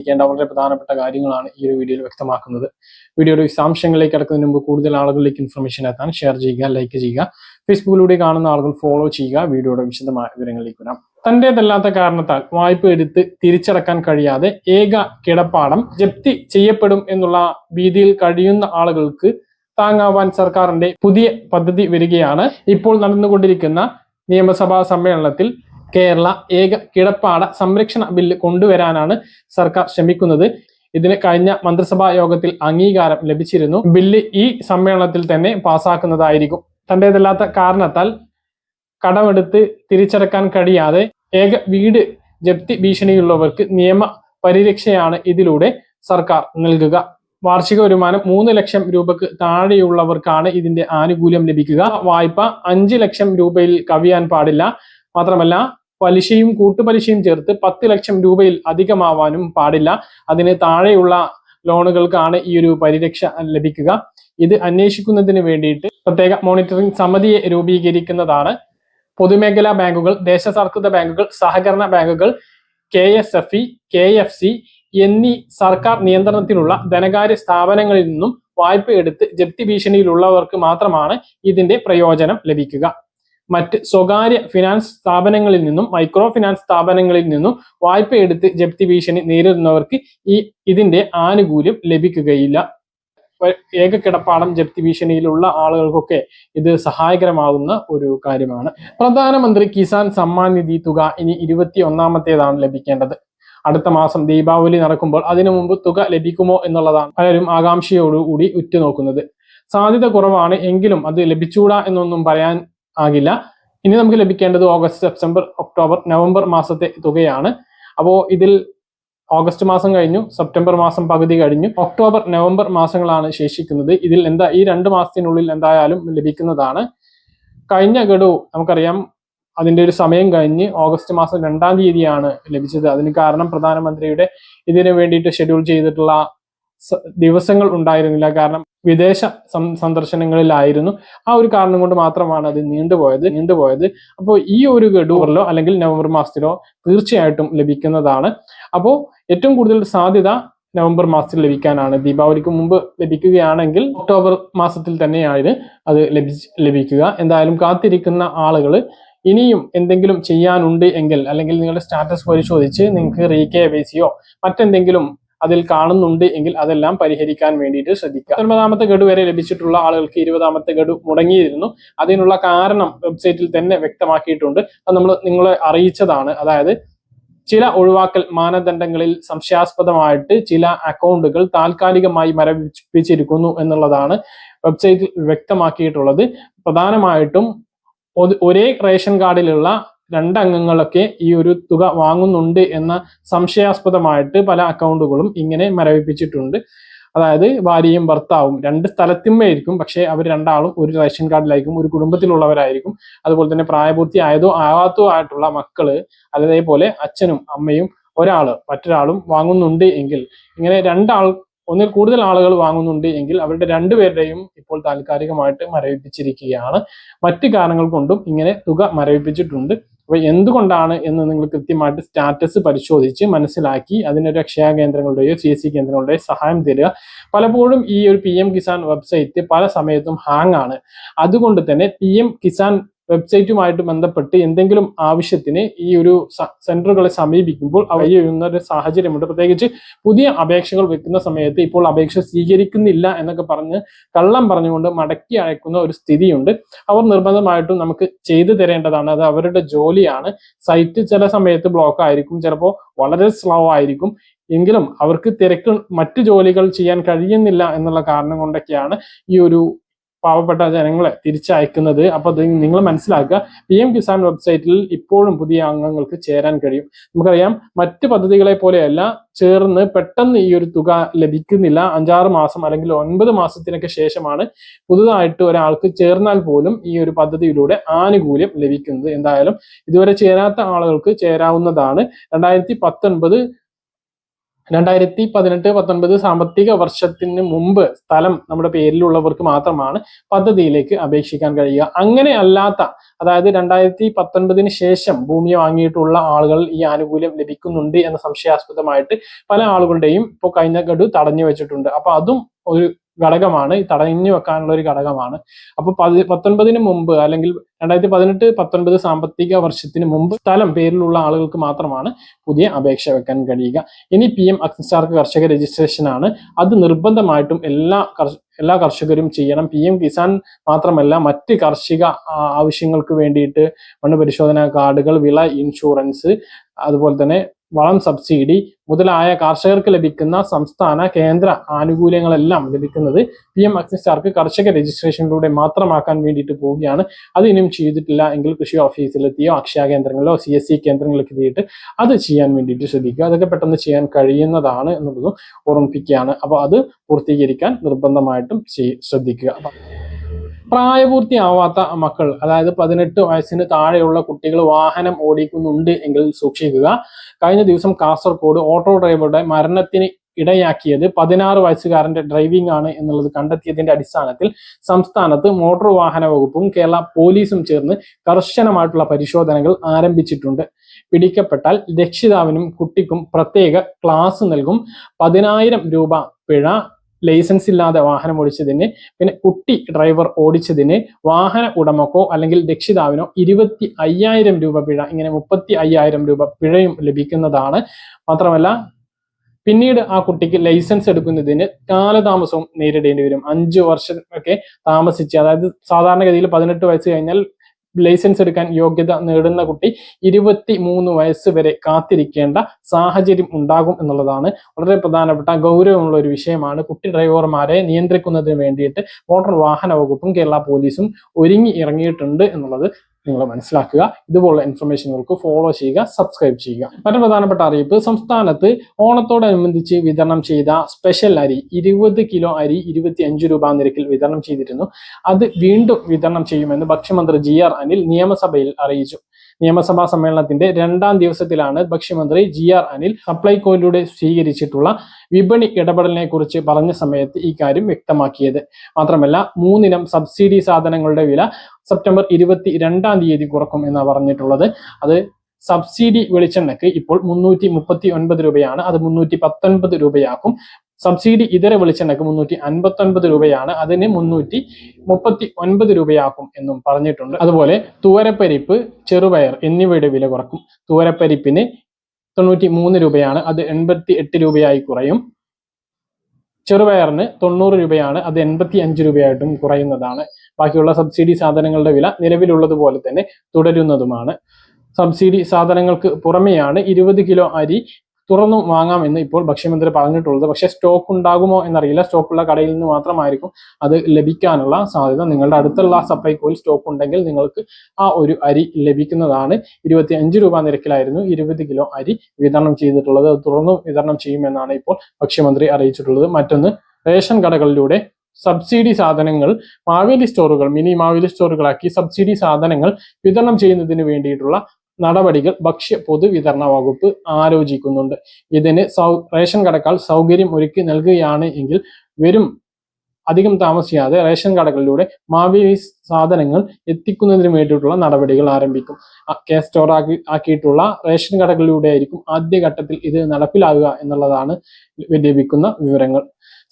ക്കേണ്ട വളരെ പ്രധാനപ്പെട്ട കാര്യങ്ങളാണ് ഈ ഒരു വീഡിയോയിൽ വ്യക്തമാക്കുന്നത്. വീഡിയോയുടെ വിശദാംശങ്ങളിലേക്ക് കിടക്കുന്നതിന് മുമ്പ് കൂടുതൽ ആളുകളിലേക്ക് ഇൻഫർമേഷൻ എത്താൻ ഷെയർ ചെയ്യുക ലൈക്ക് ചെയ്യുക ഫേസ്ബുക്കിലൂടെ കാണുന്ന ആളുകൾ ഫോളോ ചെയ്യുക വീഡിയോയുടെ വിശദമായ വിവരങ്ങളിലേക്ക് വരാം. തന്റേതല്ലാത്ത കാരണത്താൽ വായ്പ എടുത്ത് തിരിച്ചടക്കാൻ കഴിയാതെ ഏക കിടപ്പാടം ജപ്തി ചെയ്യപ്പെടും എന്നുള്ള ഭീതിയിൽ കഴിയുന്ന ആളുകൾക്ക് താങ്ങാവാൻ സർക്കാരിന്റെ പുതിയ പദ്ധതി വരികയാണ് ഇപ്പോൾ നടന്നുകൊണ്ടിരിക്കുന്ന നിയമസഭാ സമ്മേളനത്തിൽ കേരള ഏക കിടപ്പാട സംരക്ഷണ ബില്ല് കൊണ്ടുവരാനാണ് സർക്കാർ ശ്രമിക്കുന്നത്. ഇതിന് കഴിഞ്ഞ മന്ത്രിസഭാ യോഗത്തിൽ അംഗീകാരം ലഭിച്ചിരുന്നു. ബില്ല് ഈ സമ്മേളനത്തിൽ തന്നെ പാസാക്കുന്നതായിരിക്കും. തന്റേതല്ലാത്ത കാരണത്താൽ കടമെടുത്ത് തിരിച്ചടക്കാൻ കഴിയാതെ ഏക വീട് ജപ്തി ഭീഷണിയുള്ളവർക്ക് നിയമ പരിരക്ഷയാണ് ഇതിലൂടെ സർക്കാർ നൽകുക. വാർഷിക വരുമാനം മൂന്ന് ലക്ഷം രൂപക്ക് താഴെയുള്ളവർക്കാണ് ഇതിന്റെ ആനുകൂല്യം ലഭിക്കുക. വായ്പ അഞ്ച് ലക്ഷം രൂപയിൽ കവിയാൻ പാടില്ല. മാത്രമല്ല പലിശയും കൂട്ടുപലിശയും ചേർത്ത് പത്ത് ലക്ഷം രൂപയിൽ അധികമാവാനും പാടില്ല. അതിന് താഴെയുള്ള ലോണുകൾക്കാണ് ഈ ഒരു പരിരക്ഷ ലഭിക്കുക. ഇത് അന്വേഷിക്കുന്നതിന് വേണ്ടിയിട്ട് പ്രത്യേക മോണിറ്ററിംഗ് സമിതിയെ രൂപീകരിക്കുന്നതാണ്. പൊതുമേഖലാ ബാങ്കുകൾ ദേശസാൽകൃത ബാങ്കുകൾ സഹകരണ ബാങ്കുകൾ K S F E K F C എന്നീ സർക്കാർ നിയന്ത്രണത്തിലുള്ള ധനകാര്യ സ്ഥാപനങ്ങളിൽ നിന്നും വായ്പ എടുത്ത് ജപ്തി ഭീഷണിയിലുള്ളവർക്ക് മാത്രമാണ് ഇതിന്റെ പ്രയോജനം ലഭിക്കുക. മറ്റ് സ്വകാര്യ ഫിനാൻസ് സ്ഥാപനങ്ങളിൽ നിന്നും മൈക്രോ ഫിനാൻസ് സ്ഥാപനങ്ങളിൽ നിന്നും വായ്പയെടുത്ത് ജപ്തി ഭീഷണി നേരിടുന്നവർക്ക് ഈ ഇതിന്റെ ആനുകൂല്യം ലഭിക്കുകയില്ല. ഏക കിടപ്പാടം ജപ്തി ഭീഷണിയിലുള്ള ആളുകൾക്കൊക്കെ ഇത് സഹായകരമാകുന്ന ഒരു കാര്യമാണ്. പ്രധാനമന്ത്രി കിസാൻ സമ്മാൻ നിധി തുക ഇനി ഇരുപത്തി ഒന്നാമത്തേതാണ് ലഭിക്കേണ്ടത്. അടുത്ത മാസം ദീപാവലി നടക്കുമ്പോൾ അതിനു മുമ്പ് തുക ലഭിക്കുമോ എന്നുള്ളതാണ് പലരും ആകാംക്ഷയോടുകൂടി ഉറ്റുനോക്കുന്നത്. സാധ്യത കുറവാണ് എങ്കിലും അത് ലഭിച്ചൂടാ എന്നൊന്നും പറയാൻ ആകില്ല. ഇനി നമുക്ക് ലഭിക്കേണ്ടത് ഓഗസ്റ്റ് സെപ്റ്റംബർ ഒക്ടോബർ നവംബർ മാസത്തെ തുകയാണ്. അപ്പോൾ ഇതിൽ ഓഗസ്റ്റ് മാസം കഴിഞ്ഞു സെപ്റ്റംബർ മാസം പകുതി കഴിഞ്ഞു. ഒക്ടോബർ നവംബർ മാസങ്ങളാണ് ശേഷിക്കുന്നത്. ഇതിൽ എന്താ ഈ രണ്ട് മാസത്തിനുള്ളിൽ എന്തായാലും ലഭിക്കുന്നതാണ്. കഴിഞ്ഞ ഗഡു നമുക്കറിയാം അതിന്റെ ഒരു സമയം കഴിഞ്ഞ് ഓഗസ്റ്റ് മാസം രണ്ടാം തീയതിയാണ് ലഭിച്ചത്. അതിന് കാരണം പ്രധാനമന്ത്രിയുടെ ഇതിനു വേണ്ടിയിട്ട് ഷെഡ്യൂൾ ചെയ്തിട്ടുള്ള ദിവസങ്ങൾ ഉണ്ടായിരുന്നില്ല. കാരണം വിദേശ സന്ദർശനങ്ങളിലായിരുന്നു. ആ ഒരു കാരണം കൊണ്ട് മാത്രമാണ് അത് നീണ്ടുപോയത് നീണ്ടുപോയത്. അപ്പോൾ ഈ ഒരു ഗഡൂറിലോ അല്ലെങ്കിൽ നവംബർ മാസത്തിലോ തീർച്ചയായിട്ടും ലഭിക്കുന്നതാണ്. അപ്പോൾ ഏറ്റവും കൂടുതൽ സാധ്യത നവംബർ മാസത്തിൽ ലഭിക്കാനാണ്. ദീപാവലിക്ക് മുമ്പ് ലഭിക്കുകയാണെങ്കിൽ ഒക്ടോബർ മാസത്തിൽ തന്നെയാണ് അത് ലഭിച്ച് ലഭിക്കുക. എന്തായാലും കാത്തിരിക്കുന്ന ആളുകൾ ഇനിയും എന്തെങ്കിലും ചെയ്യാനുണ്ട് എങ്കിൽ അല്ലെങ്കിൽ നിങ്ങളുടെ സ്റ്റാറ്റസ് പരിശോധിച്ച് നിങ്ങൾക്ക് റീ കെ സിയോ മറ്റെന്തെങ്കിലും അതിൽ കാണുന്നുണ്ട് എങ്കിൽ അതെല്ലാം പരിഹരിക്കാൻ വേണ്ടിയിട്ട് ശ്രദ്ധിക്കുക. പത്തൊൻപതാമത്തെ ഗഡു വരെ ലഭിച്ചിട്ടുള്ള ആളുകൾക്ക് ഇരുപതാമത്തെ ഗഡു മുടങ്ങിയിരുന്നു. അതിനുള്ള കാരണം വെബ്സൈറ്റിൽ തന്നെ വ്യക്തമാക്കിയിട്ടുണ്ട്. അത് നമ്മൾ നിങ്ങളെ അറിയിച്ചതാണ്. അതായത് ചില ഒഴിവാക്കൽ മാനദണ്ഡങ്ങളിൽ സംശയാസ്പദമായിട്ട് ചില അക്കൗണ്ടുകൾ താൽക്കാലികമായി മരവിപ്പിച്ചിരിക്കുന്നു എന്നുള്ളതാണ് വെബ്സൈറ്റിൽ വ്യക്തമാക്കിയിട്ടുള്ളത്. പ്രധാനമായിട്ടും ഒരേ റേഷൻ കാർഡിലുള്ള രണ്ട് അംഗങ്ങളൊക്കെ ഈ ഒരു തുക വാങ്ങുന്നുണ്ട് എന്ന സംശയാസ്പദമായിട്ട് പല അക്കൗണ്ടുകളും ഇങ്ങനെ മരവിപ്പിച്ചിട്ടുണ്ട്. അതായത് ഭാര്യയും ഭർത്താവും രണ്ട് സ്ഥലത്തുമായിരിക്കും പക്ഷേ അവർ രണ്ടാളും ഒരു റേഷൻ കാർഡിലായിരിക്കും ഒരു കുടുംബത്തിലുള്ളവരായിരിക്കും. അതുപോലെ തന്നെ പ്രായപൂർത്തിയായതോ ആവാത്തോ ആയിട്ടുള്ള മക്കൾ അതേപോലെ അച്ഛനും അമ്മയും ഒരാൾ മറ്റൊരാളും വാങ്ങുന്നുണ്ട് എങ്കിൽ ഇങ്ങനെ രണ്ടാൾ ഒന്നിൽ കൂടുതൽ ആളുകൾ വാങ്ങുന്നുണ്ട് എങ്കിൽ അവരുടെ രണ്ടുപേരുടെയും ഇപ്പോൾ താൽക്കാലികമായിട്ട് മരവിപ്പിച്ചിരിക്കുകയാണ്. മറ്റു കാരണങ്ങൾ കൊണ്ടും ഇങ്ങനെ തുക മരവിപ്പിച്ചിട്ടുണ്ട്. അപ്പൊ എന്തുകൊണ്ടാണ് എന്ന് നിങ്ങൾ കൃത്യമായിട്ട് സ്റ്റാറ്റസ് പരിശോധിച്ച് മനസ്സിലാക്കി അതിനൊരു അക്ഷയ കേന്ദ്രങ്ങളുടെയോ സി എസ് സി കേന്ദ്രങ്ങളുടെയോ സഹായം തരിക. പലപ്പോഴും ഈ ഒരു പി എം കിസാൻ വെബ്സൈറ്റ് പല സമയത്തും ഹാങ് ആണ് അതുകൊണ്ട് തന്നെ പി എം കിസാൻ വെബ്സൈറ്റുമായിട്ട് ബന്ധപ്പെട്ട് എന്തെങ്കിലും ആവശ്യത്തിന് ഈ ഒരു സെന്ററുകളെ സമീപിക്കുമ്പോൾ ചെയ്യുന്ന ഒരു സാഹചര്യമുണ്ട്. പ്രത്യേകിച്ച് പുതിയ അപേക്ഷകൾ വെക്കുന്ന സമയത്ത് ഇപ്പോൾ അപേക്ഷ സ്വീകരിക്കുന്നില്ല എന്നൊക്കെ പറഞ്ഞ് കള്ളം പറഞ്ഞുകൊണ്ട് മടക്കി അയക്കുന്ന ഒരു സ്ഥിതിയുണ്ട്. അവർ നിർബന്ധമായിട്ടും നമുക്ക് ചെയ്തു തരേണ്ടതാണ്. അത് അവരുടെ ജോലിയാണ്. സൈറ്റ് ചില സമയത്ത് ബ്ലോക്ക് ആയിരിക്കും. ചിലപ്പോൾ വളരെ സ്ലോ ആയിരിക്കും. എങ്കിലും അവർക്ക് തിരക്ക് മറ്റു ജോലികൾ ചെയ്യാൻ കഴിയുന്നില്ല എന്നുള്ള കാരണം കൊണ്ടൊക്കെയാണ് ഈ ഒരു പാവപ്പെട്ട ജനങ്ങളെ തിരിച്ചയക്കുന്നത്. അപ്പൊ അത് നിങ്ങൾ മനസ്സിലാക്കുക. പി എം കിസാൻ വെബ്സൈറ്റിൽ ഇപ്പോഴും പുതിയ അംഗങ്ങൾക്ക് ചേരാൻ കഴിയും. നമുക്കറിയാം മറ്റ് പദ്ധതികളെ പോലെയല്ല ചേർന്ന് പെട്ടെന്ന് ഈ ഒരു തുക ലഭിക്കുന്നില്ല. അഞ്ചാറ് മാസം അല്ലെങ്കിൽ ഒൻപത് മാസത്തിനൊക്കെ ശേഷമാണ് പുതുതായിട്ട് ഒരാൾക്ക് ചേർന്നാൽ പോലും ഈ ഒരു പദ്ധതിയിലൂടെ ആനുകൂല്യം ലഭിക്കുന്നത്. എന്തായാലും ഇതുവരെ ചേരാത്ത ആളുകൾക്ക് ചേരാവുന്നതാണ്. രണ്ടായിരത്തി പത്തൊൻപത് രണ്ടായിരത്തി പതിനെട്ട് പത്തൊൻപത് സാമ്പത്തിക വർഷത്തിന് മുമ്പ് സ്ഥലം നമ്മുടെ പേരിലുള്ളവർക്ക് മാത്രമാണ് പദ്ധതിയിലേക്ക് അപേക്ഷിക്കാൻ കഴിയുക. അങ്ങനെ അല്ലാത്ത അതായത് രണ്ടായിരത്തി പത്തൊൻപതിന് ശേഷം ഭൂമി വാങ്ങിയിട്ടുള്ള ആളുകൾ ഈ ആനുകൂല്യം ലഭിക്കുന്നുണ്ട് എന്ന സംശയാസ്പദമായിട്ട് പല ആളുകളുടെയും ഇപ്പോൾ കഴിഞ്ഞ ഗഡു തടഞ്ഞു വെച്ചിട്ടുണ്ട്. അപ്പൊ അതും ഒരു ഘടകമാണ്. ഈ തടഞ്ഞു വെക്കാനുള്ള ഒരു ഘടകമാണ്. അപ്പൊ പതി പത്തൊൻപതിന് മുമ്പ് അല്ലെങ്കിൽ രണ്ടായിരത്തി പതിനെട്ട് പത്തൊൻപത് സാമ്പത്തിക വർഷത്തിന് മുമ്പ് സ്ഥലം പേരിലുള്ള ആളുകൾക്ക് മാത്രമാണ് പുതിയ അപേക്ഷ വെക്കാൻ കഴിയുക. ഇനി പി എം അഗ്നിസ്റ്റാർക്ക് കർഷക രജിസ്ട്രേഷൻ ആണ്. അത് നിർബന്ധമായിട്ടും എല്ലാ എല്ലാ കർഷകരും ചെയ്യണം. പി എം കിസാൻ മാത്രമല്ല മറ്റ് കാർഷിക ആവശ്യങ്ങൾക്ക് വേണ്ടിയിട്ട് മണ്ണ് പരിശോധന കാർഡുകൾ വിള ഇൻഷുറൻസ് അതുപോലെ തന്നെ വളം സബ്സിഡി മുതലായ കർഷകർക്ക് ലഭിക്കുന്ന സംസ്ഥാന കേന്ദ്ര ആനുകൂല്യങ്ങളെല്ലാം ലഭിക്കുന്നത് പി എം അഗ്നിസ്റ്റാർക്ക് കർഷക രജിസ്ട്രേഷനിലൂടെ മാത്രമാക്കാൻ വേണ്ടിയിട്ട് പോവുകയാണ്. അത് ഇനിയും ചെയ്തിട്ടില്ല എങ്കിൽ കൃഷി ഓഫീസിലെത്തിയോ അക്ഷയ കേന്ദ്രങ്ങളിലോ സി എസ് സി കേന്ദ്രങ്ങളിലേക്ക് എത്തിയിട്ട് അത് ചെയ്യാൻ വേണ്ടിയിട്ട് ശ്രദ്ധിക്കുക. അതൊക്കെ പെട്ടെന്ന് ചെയ്യാൻ കഴിയുന്നതാണ് എന്നുള്ളതും ഓർമ്മിപ്പിക്കുകയാണ്. അപ്പോൾ അത് പൂർത്തീകരിക്കാൻ നിർബന്ധമായിട്ടും ശ്രദ്ധിക്കുക. പ്രായപൂർത്തിയാവാത്ത മക്കൾ അതായത് പതിനെട്ട് വയസ്സിന് താഴെയുള്ള കുട്ടികൾ വാഹനം ഓടിക്കുന്നുണ്ട് എങ്കിൽ സൂക്ഷിക്കുക. കഴിഞ്ഞ ദിവസം കാസർഗോഡ് ഓട്ടോ ഡ്രൈവറുടെ മരണത്തിന് ഇടയാക്കിയത് പതിനാറ് വയസ്സുകാരന്റെ ഡ്രൈവിംഗ് ആണ് എന്നുള്ളത് കണ്ടെത്തിയതിന്റെ അടിസ്ഥാനത്തിൽ സംസ്ഥാനത്ത് മോട്ടോർ വാഹന വകുപ്പും കേരള പോലീസും ചേർന്ന് കർശനമായിട്ടുള്ള പരിശോധനകൾ ആരംഭിച്ചിട്ടുണ്ട്. പിടിക്കപ്പെട്ടാൽ രക്ഷിതാവിനും കുട്ടിക്കും പ്രത്യേക ക്ലാസ് നൽകും. പതിനായിരം രൂപ പിഴ ലൈസൻസ് ഇല്ലാതെ വാഹനം ഓടിച്ചതിന് പിന്നെ കുട്ടി ഡ്രൈവർ ഓടിച്ചതിന് വാഹന ഉടമക്കോ അല്ലെങ്കിൽ രക്ഷിതാവിനോ ഇരുപത്തി അയ്യായിരം രൂപ പിഴ ഇങ്ങനെ മുപ്പത്തി അയ്യായിരം രൂപ പിഴയും ലഭിക്കുന്നതാണ്. മാത്രമല്ല പിന്നീട് ആ കുട്ടിക്ക് ലൈസൻസ് എടുക്കുന്നതിന് കാലതാമസവും നേരിടേണ്ടി വരും. അഞ്ചു വർഷം ഒക്കെ താമസിച്ച് അതായത് സാധാരണഗതിയിൽ പതിനെട്ട് വയസ്സ് കഴിഞ്ഞാൽ ലൈസൻസ് എടുക്കാൻ യോഗ്യത നേടുന്ന കുട്ടി ഇരുപത്തി മൂന്ന് വയസ്സ് വരെ കാത്തിരിക്കേണ്ട സാഹചര്യം ഉണ്ടാകും എന്നുള്ളതാണ്. വളരെ പ്രധാനപ്പെട്ട ഗൗരവമുള്ള ഒരു വിഷയമാണ്. കുട്ടി ഡ്രൈവർമാരെ നിയന്ത്രിക്കുന്നതിന് വേണ്ടിയിട്ട് മോട്ടോർ വാഹന വകുപ്പും കേരള പോലീസും ഒരുങ്ങി ഇറങ്ങിയിട്ടുണ്ട് എന്നുള്ളത് നിങ്ങൾ മനസ്സിലാക്കുക. ഇതുപോലുള്ള ഇൻഫർമേഷനുകൾക്ക് ഫോളോ ചെയ്യുക സബ്സ്ക്രൈബ് ചെയ്യുക. മറ്റൊരു പ്രധാനപ്പെട്ട അറിയിപ്പ് സംസ്ഥാനത്ത് ഓണത്തോടനുബന്ധിച്ച് വിതരണം ചെയ്ത സ്പെഷ്യൽ അരി ഇരുപത് കിലോ അരി ഇരുപത്തി അഞ്ച് രൂപ നിരക്കിൽ വിതരണം ചെയ്തിരുന്നു. അത് വീണ്ടും വിതരണം ചെയ്യുമെന്ന് ഭക്ഷ്യമന്ത്രി ജി ആർ അനിൽ നിയമസഭയിൽ അറിയിച്ചു. നിയമസഭാ സമ്മേളനത്തിന്റെ രണ്ടാം ദിവസത്തിലാണ് ഭക്ഷ്യമന്ത്രി ജി ആർ അനിൽ സപ്ലൈകോയിലൂടെ സ്വീകരിച്ചിട്ടുള്ള വിപണി ഇടപെടലിനെ കുറിച്ച് പറഞ്ഞ സമയത്ത് ഇക്കാര്യം വ്യക്തമാക്കിയത്. മാത്രമല്ല മൂന്നിനം സബ്സിഡി സാധനങ്ങളുടെ വില സെപ്റ്റംബർ ഇരുപത്തി രണ്ടാം തീയതി കുറക്കും എന്നാണ് പറഞ്ഞിട്ടുള്ളത്. അത് സബ്സിഡി വെളിച്ചെണ്ണയ്ക്ക് ഇപ്പോൾ മുന്നൂറ്റി മുപ്പത്തി ഒൻപത് രൂപയാണ്. അത് മുന്നൂറ്റി പത്തൊൻപത് രൂപയാക്കും. സബ്സിഡി ഇതര വെളിച്ചെണ്ണയ്ക്ക് മുന്നൂറ്റി അൻപത്തി ഒൻപത് രൂപയാണ്. അതിന് മുന്നൂറ്റി മുപ്പത്തി ഒൻപത് രൂപയാക്കും എന്നും പറഞ്ഞിട്ടുണ്ട്. അതുപോലെ തുവരപ്പരിപ്പ് ചെറുപയർ എന്നിവയുടെ വില കുറക്കും. തുവരപ്പരിപ്പിന് തൊണ്ണൂറ്റി മൂന്ന് രൂപയാണ്. അത് എൺപത്തി എട്ട് രൂപയായി കുറയും. ചെറുപയറിന് തൊണ്ണൂറ് രൂപയാണ്. അത് എൺപത്തി അഞ്ച് രൂപയായിട്ടും കുറയുന്നതാണ്. ബാക്കിയുള്ള സബ്സിഡി സാധനങ്ങളുടെ വില നിലവിലുള്ളതുപോലെ തന്നെ തുടരുന്നതുമാണ്. സബ്സിഡി സാധനങ്ങൾക്ക് പുറമെയാണ് ഇരുപത് കിലോ അരി തുറന്നു വാങ്ങാമെന്ന് ഇപ്പോൾ ഭക്ഷ്യമന്ത്രി പറഞ്ഞിട്ടുള്ളത്. പക്ഷെ സ്റ്റോക്ക് ഉണ്ടാകുമോ എന്നറിയില്ല. സ്റ്റോക്കുള്ള കടയിൽ നിന്ന് മാത്രമായിരിക്കും അത് ലഭിക്കാനുള്ള സാധ്യത. നിങ്ങളുടെ അടുത്തുള്ള സപ്ലൈക്കോയിൽ സ്റ്റോക്ക് ഉണ്ടെങ്കിൽ നിങ്ങൾക്ക് ആ ഒരു അരി ലഭിക്കുന്നതാണ്. ഇരുപത്തി അഞ്ച് രൂപ നിരക്കിലായിരുന്നു ഇരുപത് കിലോ അരി വിതരണം ചെയ്തിട്ടുള്ളത്. അത് തുറന്നു വിതരണം ചെയ്യുമെന്നാണ് ഇപ്പോൾ ഭക്ഷ്യമന്ത്രി അറിയിച്ചിട്ടുള്ളത്. മറ്റൊന്ന് റേഷൻ കടകളിലൂടെ സബ്സിഡി സാധനങ്ങൾ മാവേലി സ്റ്റോറുകൾ മിനി മാവേലി സ്റ്റോറുകളാക്കി സബ്സിഡി സാധനങ്ങൾ വിതരണം ചെയ്യുന്നതിന് വേണ്ടിയിട്ടുള്ള നടപടികൾ ഭക്ഷ്യ പൊതുവിതരണ വകുപ്പ് ആലോചിക്കുന്നുണ്ട്. ഇതിന് സൗ റേഷൻ കടക്കാൾ സൗകര്യം ഒരുക്കി നൽകുകയാണ് എങ്കിൽ വരും അധികം താമസിയാതെ റേഷൻ കടകളിലൂടെ മാവേലി സാധനങ്ങൾ എത്തിക്കുന്നതിന് വേണ്ടിയിട്ടുള്ള നടപടികൾ ആരംഭിക്കും. കെ സ്റ്റോർ ആക്കി ആക്കിയിട്ടുള്ള റേഷൻ കടകളിലൂടെ ആയിരിക്കും ആദ്യഘട്ടത്തിൽ ഇത് നടപ്പിലാകുക എന്നുള്ളതാണ് ലഭിക്കുന്ന വിവരങ്ങൾ.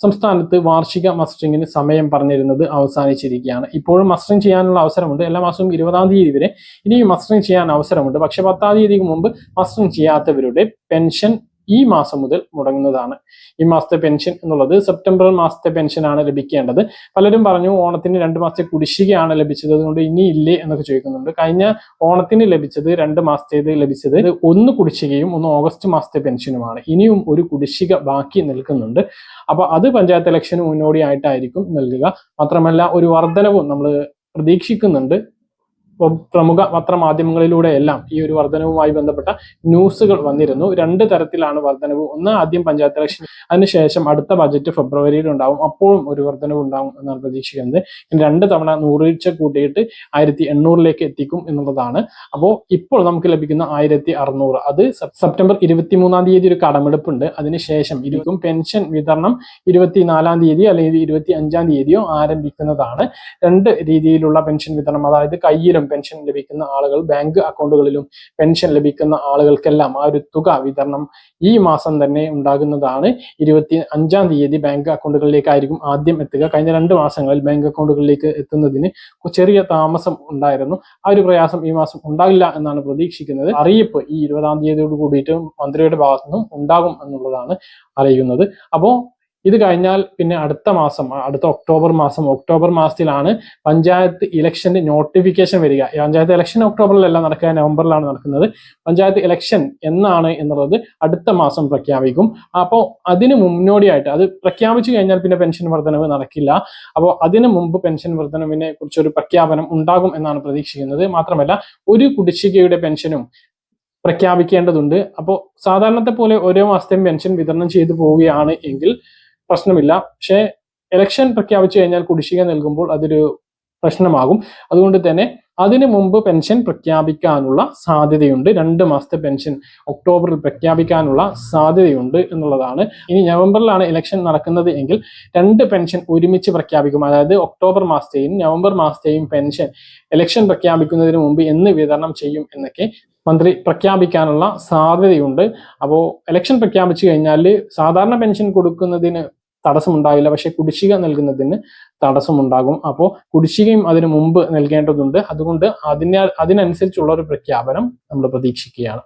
സംസ്ഥാനത്ത് വാർഷിക മസ്റ്ററിങ്ങിന് സമയം പറഞ്ഞിരുന്നത് അവസാനിച്ചിരിക്കുകയാണ്. ഇപ്പോഴും മസ്റ്ററിങ് ചെയ്യാനുള്ള അവസരമുണ്ട്. എല്ലാ മാസവും ഇരുപതാം തീയതി വരെ ഇനിയും മസ്റ്ററിങ് ചെയ്യാൻ അവസരമുണ്ട്. പക്ഷെ പത്താം തീയതിക്ക് മുമ്പ് മസ്റ്ററിങ് ചെയ്യാത്തവരുടെ പെൻഷൻ ഈ മാസം മുതൽ മുടങ്ങുന്നതാണ്. ഈ മാസത്തെ പെൻഷൻ എന്നുള്ളത് സെപ്റ്റംബർ മാസത്തെ പെൻഷനാണ് ലഭിക്കേണ്ടത്. പലരും പറഞ്ഞു ഓണത്തിന് രണ്ട് മാസത്തെ കുടിശ്ശികയാണ് ലഭിച്ചത്. അതുകൊണ്ട് ഇനി ഇല്ലേ എന്നൊക്കെ ചോദിക്കുന്നുണ്ട്. കഴിഞ്ഞ ഓണത്തിന് ലഭിച്ചത് രണ്ട് മാസത്തേത് ലഭിച്ചത് ഒന്ന് കുടിശ്ശികയും ഒന്ന് ഓഗസ്റ്റ് മാസത്തെ പെൻഷനുമാണ് ഇനിയും ഒരു കുടിശ്ശിക ബാക്കി നിൽക്കുന്നുണ്ട്. അപ്പൊ അത് പഞ്ചായത്ത് ഇലക്ഷന് മുന്നോടിയായിട്ടായിരിക്കും നൽകുക. മാത്രമല്ല ഒരു വർധനവും നമ്മൾ പ്രതീക്ഷിക്കുന്നുണ്ട്. പ്രമുഖ പത്രമാധ്യമങ്ങളിലൂടെയെല്ലാം ഈ ഒരു വർധനവുമായി ബന്ധപ്പെട്ട ന്യൂസുകൾ വന്നിരുന്നു. രണ്ട് തരത്തിലാണ് വർധനവ്. ഒന്ന് ആദ്യം പഞ്ചായത്ത് ഇലക്ഷൻ. അതിനുശേഷം അടുത്ത ബജറ്റ് ഫെബ്രുവരിയിൽ ഉണ്ടാവും അപ്പോഴും ഒരു വർധനവ് ഉണ്ടാവും എന്നാണ് പ്രതീക്ഷിക്കുന്നത്. രണ്ട് തവണ നൂറീഴ്ച കൂട്ടിയിട്ട് ആയിരത്തി എണ്ണൂറിലേക്ക് എത്തിക്കും എന്നുള്ളതാണ്. അപ്പോൾ ഇപ്പോൾ നമുക്ക് ലഭിക്കുന്ന ആയിരത്തി അറുന്നൂറ്. അത് സെപ്റ്റംബർ ഇരുപത്തിമൂന്നാം തീയതി ഒരു കടമെടുപ്പുണ്ട്. അതിനുശേഷം ഇരിക്കും. പെൻഷൻ വിതരണം ഇരുപത്തിനാലാം തീയതി അല്ലെങ്കിൽ ഇരുപത്തി അഞ്ചാം തീയതിയോ ആരംഭിക്കുന്നതാണ്. രണ്ട് രീതിയിലുള്ള പെൻഷൻ വിതരണം. അതായത് കയ്യിലും പെൻഷൻ ലഭിക്കുന്ന ആളുകൾ ബാങ്ക് അക്കൗണ്ടുകളിലും പെൻഷൻ ലഭിക്കുന്ന ആളുകൾക്കെല്ലാം ആ ഒരു തുക വിതരണം ഈ മാസം തന്നെ ഉണ്ടാകുന്നതാണ്. ഇരുപത്തി അഞ്ചാം തീയതി ബാങ്ക് അക്കൗണ്ടുകളിലേക്കായിരിക്കും ആദ്യം എത്തുക. കഴിഞ്ഞ രണ്ട് മാസങ്ങളിൽ ബാങ്ക് അക്കൗണ്ടുകളിലേക്ക് എത്തുന്നതിന് ചെറിയ താമസം ഉണ്ടായിരുന്നു. ആ ഒരു പ്രയാസം ഈ മാസം ഉണ്ടാകില്ല എന്നാണ് പ്രതീക്ഷിക്കുന്നത്. അറിയിപ്പ് ഈ ഇരുപതാം തീയതിയോട് കൂടിയിട്ട് മന്ത്രിയുടെ ഭാഗത്തു നിന്നും ഉണ്ടാകും എന്നുള്ളതാണ് അറിയുന്നത്. അപ്പോൾ ഇത് കഴിഞ്ഞാൽ പിന്നെ അടുത്ത മാസം അടുത്ത ഒക്ടോബർ മാസം ഒക്ടോബർ മാസത്തിലാണ് പഞ്ചായത്ത് ഇലക്ഷന്റെ നോട്ടിഫിക്കേഷൻ വരിക. പഞ്ചായത്ത് ഇലക്ഷൻ ഒക്ടോബറിലല്ല നടക്കുക നവംബറിലാണ് നടക്കുന്നത്. പഞ്ചായത്ത് ഇലക്ഷൻ എന്നാണ് എന്നുള്ളത് അടുത്ത മാസം പ്രഖ്യാപിക്കും. അപ്പോൾ അതിന് മുന്നോടിയായിട്ട് അത് പ്രഖ്യാപിച്ചു കഴിഞ്ഞാൽ പിന്നെ പെൻഷൻ വർധനവ് നടക്കില്ല. അപ്പോൾ അതിന് മുമ്പ് പെൻഷൻ വർധനവിനെ കുറിച്ചൊരു പ്രഖ്യാപനം ഉണ്ടാകും എന്നാണ് പ്രതീക്ഷിക്കുന്നത്. മാത്രമല്ല ഒരു കുടിശ്ശികയുടെ പെൻഷനും പ്രഖ്യാപിക്കേണ്ടതുണ്ട്. അപ്പോൾ സാധാരണത്തെ പോലെ ഓരോ മാസത്തെയും പെൻഷൻ വിതരണം ചെയ്തു പോവുകയാണ് എങ്കിൽ പ്രശ്നമില്ല. പക്ഷേ ഇലക്ഷൻ പ്രഖ്യാപിച്ചു കഴിഞ്ഞാൽ കുടിശ്ശിക നൽകുമ്പോൾ അതൊരു പ്രശ്നമാകും. അതുകൊണ്ട് തന്നെ അതിനു മുമ്പ് പെൻഷൻ പ്രഖ്യാപിക്കാനുള്ള സാധ്യതയുണ്ട്. രണ്ട് മാസത്തെ പെൻഷൻ ഒക്ടോബറിൽ പ്രഖ്യാപിക്കാനുള്ള സാധ്യതയുണ്ട് എന്നുള്ളതാണ്. ഇനി നവംബറിലാണ് ഇലക്ഷൻ നടക്കുന്നത് എങ്കിൽ രണ്ട് പെൻഷൻ ഒരുമിച്ച് പ്രഖ്യാപിക്കും. അതായത് ഒക്ടോബർ മാസത്തെയും നവംബർ മാസത്തെയും പെൻഷൻ ഇലക്ഷൻ പ്രഖ്യാപിക്കുന്നതിന് മുമ്പ് എന്ന് വിതരണം ചെയ്യും എന്നൊക്കെ മന്ത്രി പ്രഖ്യാപിക്കാനുള്ള സാധ്യതയുണ്ട്. അപ്പോൾ ഇലക്ഷൻ പ്രഖ്യാപിച്ചു കഴിഞ്ഞാൽ സാധാരണ പെൻഷൻ കൊടുക്കുന്നതിന് തടസ്സമുണ്ടാവില്ല. പക്ഷെ കുടിശ്ശിക നൽകുന്നതിന് തടസ്സമുണ്ടാകും. അപ്പോൾ കുടിശ്ശികയും അതിന് മുമ്പ് നൽകേണ്ടതുണ്ട്. അതുകൊണ്ട് അതിന് അതിനനുസരിച്ചുള്ള ഒരു പ്രഖ്യാപനം നമ്മൾ പ്രതീക്ഷിക്കുകയാണ്.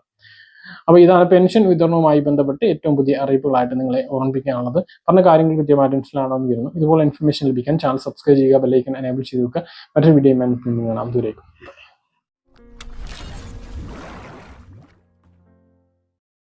അപ്പോൾ ഇതാണ് പെൻഷൻ വിതരണവുമായി ബന്ധപ്പെട്ട് ഏറ്റവും പുതിയ അറിയിപ്പുകളായിട്ട് നിങ്ങളെ ഓർമ്മിപ്പിക്കാനുള്ളത്. പറഞ്ഞ കാര്യങ്ങൾ കൃത്യമായിട്ട് മനസ്സിലാണെന്ന് വരുന്നു ഇതുപോലെ ഇൻഫർമേഷൻ ലഭിക്കാൻ ചാനൽ സബ്സ്ക്രൈബ് ചെയ്യുക ബെല്ലൈക്കൻ എനേബിൾ ചെയ്ത് വെക്കുക. മറ്റൊരു വീഡിയോ കാണാം. ദൂരേക്കും